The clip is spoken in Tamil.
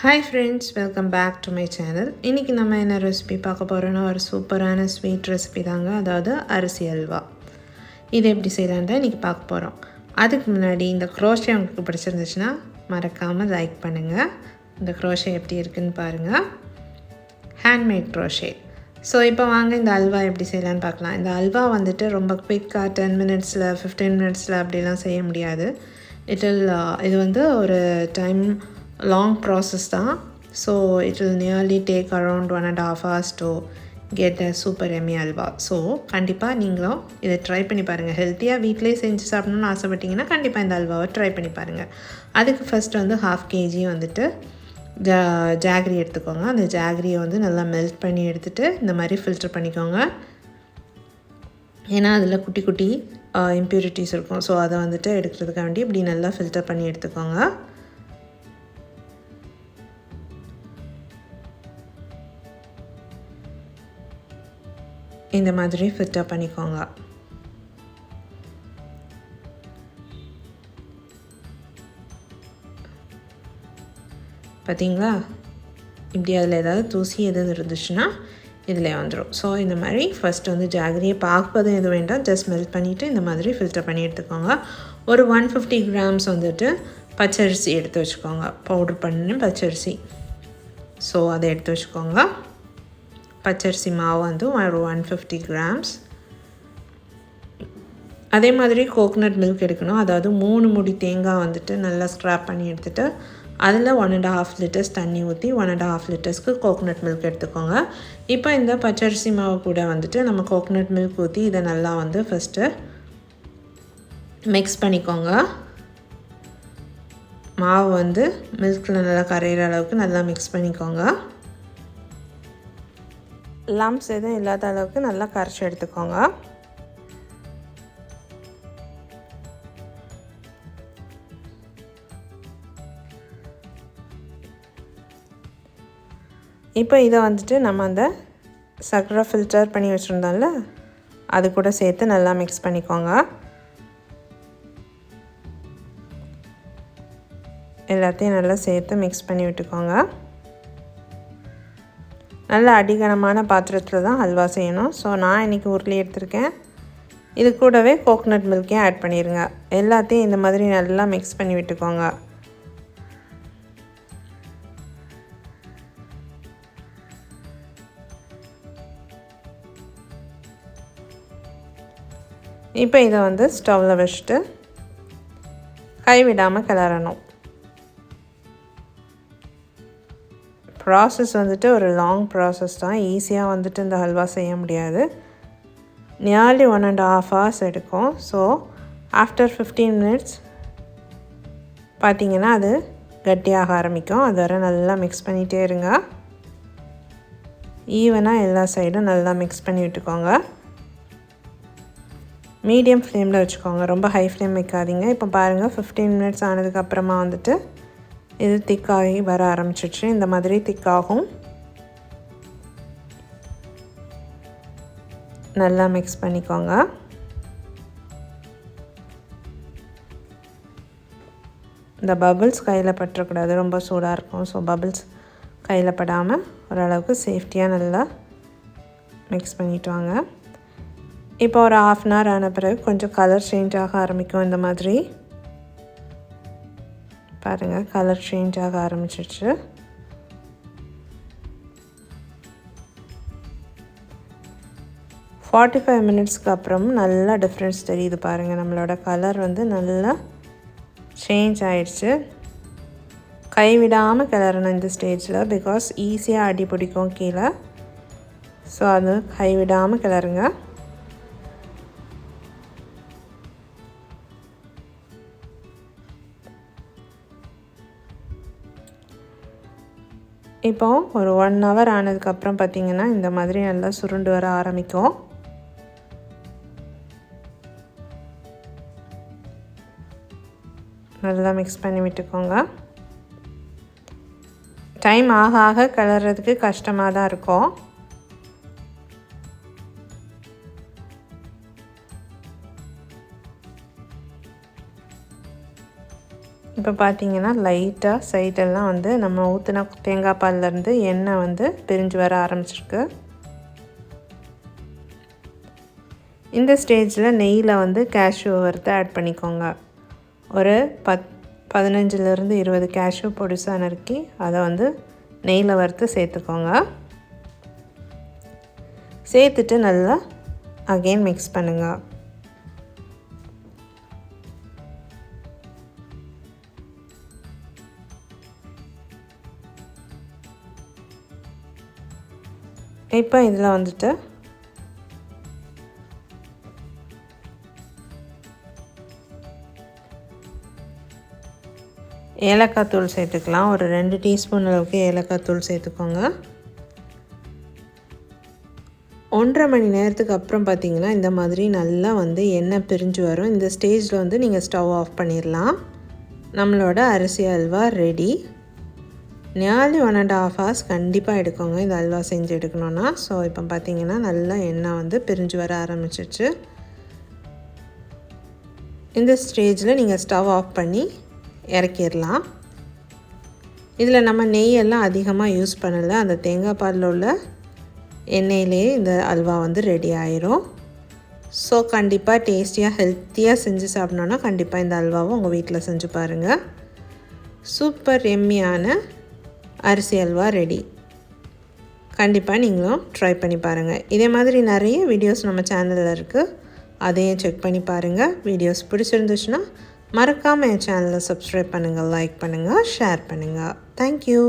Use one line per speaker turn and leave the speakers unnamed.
Hi friends welcome back to my channel இன்றைக்கி நம்ம என்ன ரெசிபி பார்க்க போகிறோன்னா ஒரு சூப்பரான ஸ்வீட் ரெசிபி தாங்க. அதாவது அரிசி அல்வா. இது எப்படி செய்யலான் தான் இன்றைக்கி பார்க்க போகிறோம் அதுக்கு முன்னாடி இந்த க்ரோஷே உங்களுக்கு பிடிச்சிருந்துச்சுன்னா மறக்காமல் லைக் பண்ணுங்கள் இந்த க்ரோஷே எப்படி இருக்குன்னு பாருங்கள் ஹேண்ட்மேட் க்ரோஷே ஸோ இப்போ வாங்க இந்த அல்வா எப்படி செய்யலான்னு பார்க்கலாம். இந்த அல்வா வந்துட்டு ரொம்ப குவிக்காக டென் மினிட்ஸில் ஃபிஃப்டீன் மினிட்ஸில் அப்படிலாம் செய்ய முடியாது. இட் வில் uh, இது வந்து ஒரு டைம் லாங் ப்ராசஸ் தான் so it will nearly take around one and half hours to get a super yummy halwa so கண்டிப்பாக நீங்களும் இதை ட்ரை பண்ணி பாருங்கள் ஹெல்த்தியாக வீட்டிலே செஞ்சு சாப்பிடணும்னு ஆசைப்பட்டீங்கன்னா கண்டிப்பாக இந்த அல்வாவை ட்ரை பண்ணி பாருங்கள் அதுக்கு ஃபஸ்ட் வந்து ஹாஃப் கேஜி வந்துட்டு ஜா ஜாகரி எடுத்துக்கோங்க. அந்த ஜாகரியை வந்து நல்லா மெல்ட் பண்ணி எடுத்துகிட்டு இந்த மாதிரி ஃபில்டர் பண்ணிக்கோங்க. ஏன்னா அதில் குட்டி குட்டி இம்ப்யூரிட்டிஸ் இருக்கும். ஸோ அதை வந்துட்டு எடுக்கிறதுக்காண்டி இப்படி நல்லா ஃபில்டர் பண்ணி எடுத்துக்கோங்க. இந்த மாதிரி ஃபில்டர் பண்ணிக்கோங்க. பார்த்தீங்களா இப்படி அதில் ஏதாவது தூசி எதுவும் இருந்துச்சுன்னா இதில் வந்துடும் ஸோ இந்த மாதிரி ஃபஸ்ட்டு வந்து ஜாகிரியை பார்ப்பது எதுவும் வேண்டாம். ஜஸ்ட் மெல்ட் பண்ணிவிட்டு இந்த மாதிரி ஃபில்டர் பண்ணி எடுத்துக்கோங்க. ஒரு ஒன் ஃபிஃப்டி கிராம்ஸ் வந்துட்டு பச்சரிசி எடுத்து வச்சுக்கோங்க. பவுட்ரு பண்ணி பச்சரிசி. ஸோ அதை எடுத்து வச்சுக்கோங்க. பச்சரிசி மாவு வந்து ஒரு ஒன் ஃபிஃப்டி கிராம்ஸ் அதே மாதிரி கோகனட் மில்க் எடுக்கணும். அதாவது மூணு முடி தேங்காய் வந்துட்டு நல்லா ஸ்க்ராப் பண்ணி எடுத்துகிட்டு அதில் ஒன் அண்ட் ஹாஃப் லிட்டர்ஸ் தண்ணி ஊற்றி ஒன் அண்ட் ஹாஃப் லிட்டர்ஸ்க்கு கோகனட் மில்க் எடுத்துக்கோங்க. இப்போ இந்த பச்சரிசி மாவு கூட வந்துட்டு நம்ம கோகனட் மில்க் ஊற்றி இதை நல்லா வந்து ஃபஸ்ட்டு மிக்ஸ் பண்ணிக்கோங்க. மாவு வந்து மில்கில் நல்லா கரையிற அளவுக்கு நல்லா மிக்ஸ் பண்ணிக்கோங்க. லம்ஸ் எதுவும் இல்லாத அளவுக்கு நல்லா கரைச்சி எடுத்துக்கோங்க. இப்போ இதை வந்துட்டு நம்ம அந்த சர்க்கரை ஃபில்டர் பண்ணி வச்சுருந்தோம்ல அது கூட சேர்த்து நல்லா மிக்ஸ் பண்ணிக்கோங்க. எல்லாத்தையும் நல்லா சேர்த்து மிக்ஸ் பண்ணி விட்டுக்கோங்க. நல்ல அடிகனமான பாத்திரத்தில் தான் அல்வா செய்யணும். ஸோ நான் இன்றைக்கி உருளி எடுத்திருக்கேன். இது கூடவே கோகனட் மில்க்கையும் ஆட் பண்ணிடுங்க எல்லாத்தையும் இந்த மாதிரி நல்லா மிக்ஸ் பண்ணி விட்டுக்கோங்க. இப்போ இதை வந்து ஸ்டவ்வில் வச்சுட்டு கைவிடாமல் கிளறணும். ப்ராசஸ் வந்துட்டு ஒரு லாங் ப்ராசஸ் தான். ஈஸியாக வந்துட்டு இந்த ஹல்வா செய்ய முடியாது. Nearly one and half hours எடுக்கும். ஸோ ஆஃப்டர் ஃபிஃப்டீன் மினிட்ஸ் பார்த்திங்கன்னா அது கட்டியாக ஆரம்பிக்கும். அது வரை நல்லா மிக்ஸ் பண்ணிகிட்டே இருங்க. ஈவனாக எல்லா சைடும் நல்லா மிக்ஸ் பண்ணி விட்டுக்கோங்க. மீடியம் ஃப்ளேமில் வச்சுக்கோங்க. ரொம்ப ஹை ஃப்ளேம் வைக்காதீங்க. இப்போ பாருங்கள் ஃபிஃப்டீன் மினிட்ஸ் ஆனதுக்கப்புறமா வந்துட்டு இது திக்காகி வர ஆரம்பிச்சிடுச்சு இந்த மாதிரி திக்காகும். நல்லா மிக்ஸ் பண்ணிக்கோங்க. இந்த பபுள்ஸ் கையில் பற்றக்கூடாது. ரொம்ப சூடாக இருக்கும். ஸோ பபுள்ஸ் கையில் படாமல் ஓரளவுக்கு சேஃப்டியாக நல்லா மிக்ஸ் பண்ணிட்டு வாங்க. இப்போ ஒரு ஆஃப் அன் ஹவர் ஆன பிறகு கொஞ்சம் கலர் சேஞ்ச் ஆக ஆரம்பிக்கும். இந்த மாதிரி பாருங்கள் கலர் சேஞ்ச் ஆக ஆரம்பிச்சிடுச்சு ஃபார்ட்டி ஃபைவ் மினிட்ஸ்க்கு அப்புறம் நல்லா டிஃப்ரென்ஸ் தெரியுது பாருங்கள் நம்மளோட கலர் வந்து நல்லா சேஞ்ச் ஆயிடுச்சு. கைவிடாமல் கிளறணும் இந்த ஸ்டேஜில் பிகாஸ் ஈஸியாக அடி பிடிக்கும் கீழே. ஸோ அது கைவிடாமல் கிளறுங்க. இப்போ ஒரு ஒன் ஹவர் ஆனதுக்கப்புறம் பார்த்திங்கன்னா இந்த மாதிரி நல்லா சுருண்டு வர ஆரம்பிக்கும். நல்லா மிக்ஸ் பண்ணி விட்டுக்கோங்க. டைம் ஆக ஆக கிளறதுக்கு கஷ்டமாக தான் இருக்கும். இப்போ பார்த்தீங்கன்னா லைட்டாக சைடெல்லாம் வந்து நம்ம ஊற்றின தேங்காய் பால்லேருந்து எண்ணெய் வந்து பிரிஞ்சு வர ஆரம்பிச்சிருக்கு. இந்த ஸ்டேஜில் நெய்யில் வந்து கேஷ்யூ வறுத்து ஆட் பண்ணிக்கோங்க. ஒரு பத் பதினஞ்சுலேருந்து இருபது கேஷ்யூ பொடிசாக நறுக்கி அதை வந்து நெய்யில் வறுத்து சேர்த்துக்கோங்க. சேர்த்துட்டு நல்லா அகெயின் மிக்ஸ் பண்ணுங்கள் இப்போ இதில் வந்துட்டு ஏலக்காய் தூள் சேர்த்துக்கலாம். ஒரு ரெண்டு டீஸ்பூன் அளவுக்கு ஏலக்காய் தூள் சேர்த்துக்கோங்க. ஒன்றரை மணி நேரத்துக்கு அப்புறம் பார்த்தீங்கன்னா இந்த மாதிரி நல்லா வந்து எண்ணெய் பிரிஞ்சு வரும். இந்த ஸ்டேஜில் வந்து நீங்கள் ஸ்டவ் ஆஃப் பண்ணிடலாம் நம்மளோட அரிசி halwa ready. Nearly one and half hours கண்டிப்பாக எடுக்கோங்க. இந்த அல்வா செஞ்சு எடுக்கணுன்னா ஸோ இப்போ பார்த்தீங்கன்னா நல்லா எண்ணெய் வந்து பிரிஞ்சு வர ஆரம்பிச்சிச்சு இந்த ஸ்டேஜில் நீங்கள் ஸ்டவ் ஆஃப் பண்ணி இறக்கிடலாம். இதில் நம்ம நெய்யெல்லாம் அதிகமாக யூஸ் பண்ணலை. அந்த தேங்காய் பாலில் உள்ள எண்ணெயிலே இந்த அல்வா வந்து ரெடி ஆயிரும். ஸோ கண்டிப்பாக டேஸ்டியாக ஹெல்த்தியாக செஞ்சு சாப்பிட்ணுன்னா கண்டிப்பாக இந்த அல்வாவும் உங்கள் வீட்டில் செஞ்சு பாருங்கள் சூப்பர் எம்மியான அரிசி அல்வா ரெடி கண்டிப்பாக நீங்களும் ட்ரை பண்ணி பாருங்கள் இதே மாதிரி நிறைய வீடியோஸ் நம்ம சேனலில் இருக்குது அதையும் செக் பண்ணி பாருங்கள் வீடியோஸ் பிடிச்சிருந்துச்சுன்னா மறக்காமல் என் சேனலை சப்ஸ்கிரைப் பண்ணுங்கள் லைக் பண்ணுங்கள் ஷேர் பண்ணுங்கள் தேங்க்யூ